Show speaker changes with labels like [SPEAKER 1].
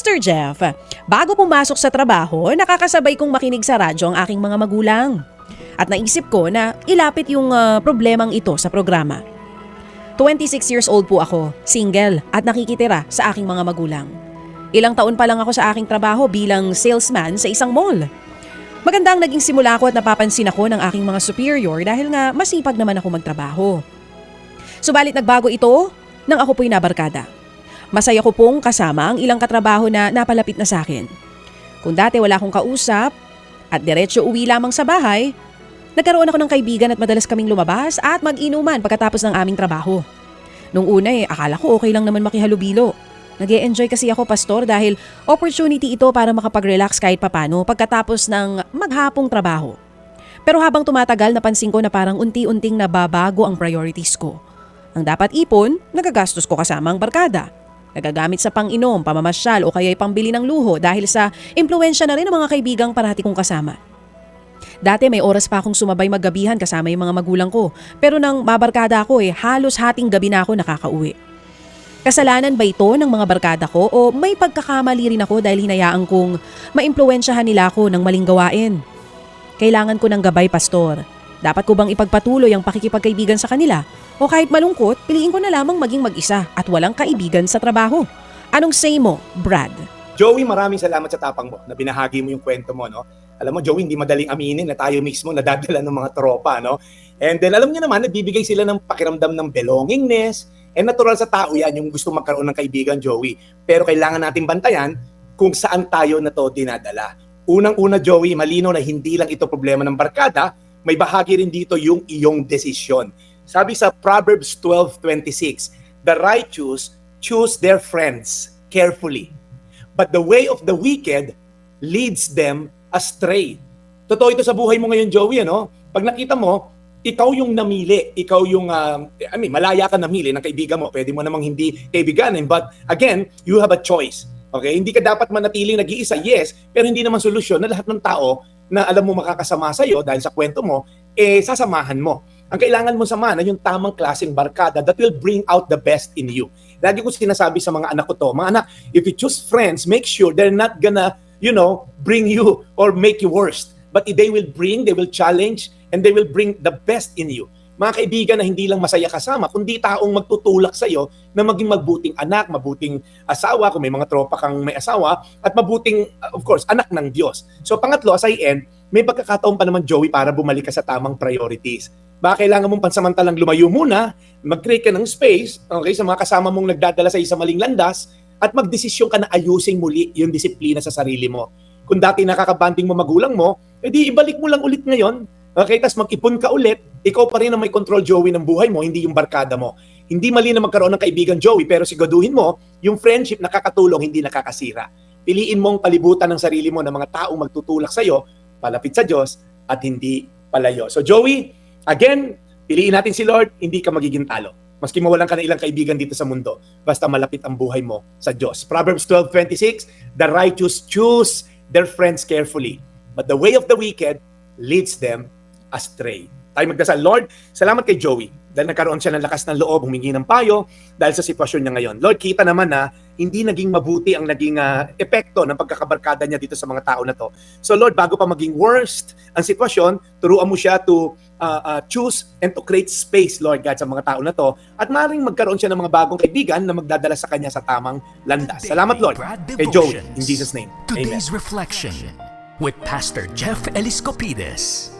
[SPEAKER 1] Pastor Jeff, bago pumasok sa trabaho, nakakasabay kong makinig sa radyo ang aking mga magulang. At naisip ko na ilapit yung ah, problemang ito sa programa. 26 years old po ako, single at nakikitira sa aking mga magulang. Ilang taon pa lang ako sa aking trabaho bilang salesman sa isang mall. Maganda ang naging simula ko at napapansin ako ng aking mga superior dahil nga masipag naman ako magtrabaho. Subalit nagbago ito nang ako po'y nabarkada. Masaya ko pong kasama ang ilang katrabaho na napalapit na sa akin. Kung dati wala akong kausap at diretso uwi lamang sa bahay, nagkaroon ako ng kaibigan at madalas kaming lumabas at mag-inuman pagkatapos ng aming trabaho. Nung una eh, akala ko okay lang naman makihalubilo. nag enjoy kasi ako, Pastor, dahil opportunity ito para makapag-relax kahit papano pagkatapos ng maghapong trabaho. Pero habang tumatagal, napansin ko na parang unti-unting nababago ang priorities ko. Ang dapat ipon, nagagastos ko kasama ang barkada. Nagagamit sa pang-inom, pamamasyal o kaya'y pambili ng luho dahil sa impluensya na rin ng mga kaibigang parati kong kasama. Dati may oras pa akong sumabay maggabihan kasama yung mga magulang ko. Pero nang mabarkada ako eh, halos hating gabi na ako nakakauwi. Kasalanan ba ito ng mga barkada ko o may pagkakamali rin ako dahil hinayaan kong maimpluwensyahan nila ako ng maling gawain? Kailangan ko ng gabay, Pastor. Dapat ko bang ipagpatuloy ang pakikipagkaibigan sa kanila? O kahit malungkot, piliin ko na lamang maging mag-isa at walang kaibigan sa trabaho. Anong say mo, Brad?
[SPEAKER 2] Joey, maraming salamat sa tapang mo na binahagi mo yung kwento mo, no? Alam mo, Joey, hindi madaling aminin na tayo mismo nadadala ng mga tropa, no? And then, alam niyo naman, nagbibigay sila ng pakiramdam ng belongingness. And natural sa tao yan, yung gusto magkaroon ng kaibigan, Joey. Pero kailangan natin bantayan kung saan tayo na to dinadala. Unang-una, Joey, malino na hindi lang ito problema ng barkada, may bahagi rin dito yung iyong desisyon. Sabi sa Proverbs 12.26, The righteous choose their friends carefully, but the way of the wicked leads them astray. Totoo ito sa buhay mo ngayon, Joey, ano? Pag nakita mo, ikaw yung namili, ikaw yung, uh, I mean, malaya ka namili ng kaibigan mo, pwede mo namang hindi kaibiganin, but again, you have a choice. Okay? Hindi ka dapat manatiling nag-iisa, yes, pero hindi naman solusyon na lahat ng tao na alam mo makakasama sa iyo dahil sa kwento mo, eh sasamahan mo. Ang kailangan mo samahan ay yung tamang klaseng barkada that will bring out the best in you. Lagi ko sinasabi sa mga anak ko to, mga anak, if you choose friends, make sure they're not gonna, you know, bring you or make you worse. But they will bring, they will challenge, and they will bring the best in you. Mga kaibigan na hindi lang masaya kasama, kundi taong magtutulak sa iyo na maging mabuting anak, mabuting asawa, kung may mga tropa kang may asawa, at mabuting, of course, anak ng Diyos. So pangatlo, as I end, may pagkakataon pa naman, Joey, para bumalik ka sa tamang priorities. Baka kailangan mong pansamantalang lumayo muna, mag-create ka ng space, okay, sa mga kasama mong nagdadala sa isang maling landas, at magdesisyon ka na ayusin muli yung disiplina sa sarili mo. Kung dati nakakabanting mo magulang mo, edi ibalik mo lang ulit ngayon. Okay, tas mag-ipon ka ulit, ikaw pa rin ang may control, Joey, ng buhay mo, hindi yung barkada mo. Hindi mali na magkaroon ng kaibigan, Joey, pero siguraduhin mo, yung friendship nakakatulong, hindi nakakasira. Piliin mong palibutan ng sarili mo ng mga taong magtutulak sa'yo, palapit sa Diyos, at hindi palayo. So, Joey, again, piliin natin si Lord, hindi ka magiging talo. Maski mawalan ka ng ilang kaibigan dito sa mundo, basta malapit ang buhay mo sa Diyos. Proverbs 12.26, The righteous choose their friends carefully, but the way of the wicked leads them astray. Tayo magdasal, Lord, salamat kay Joey dahil nagkaroon siya ng lakas ng loob, humingi ng payo dahil sa sitwasyon niya ngayon. Lord, kita naman na hindi naging mabuti ang naging uh, epekto ng pagkakabarkada niya dito sa mga tao na to. So Lord, bago pa maging worst ang sitwasyon, turuan mo siya to uh, uh, choose and to create space, Lord God, sa mga tao na to. At maaaring magkaroon siya ng mga bagong kaibigan na magdadala sa kanya sa tamang landas. Salamat, Lord, kay Joey. In Jesus' name. Amen.
[SPEAKER 3] Today's Reflection with Pastor Jeff Eliscopides.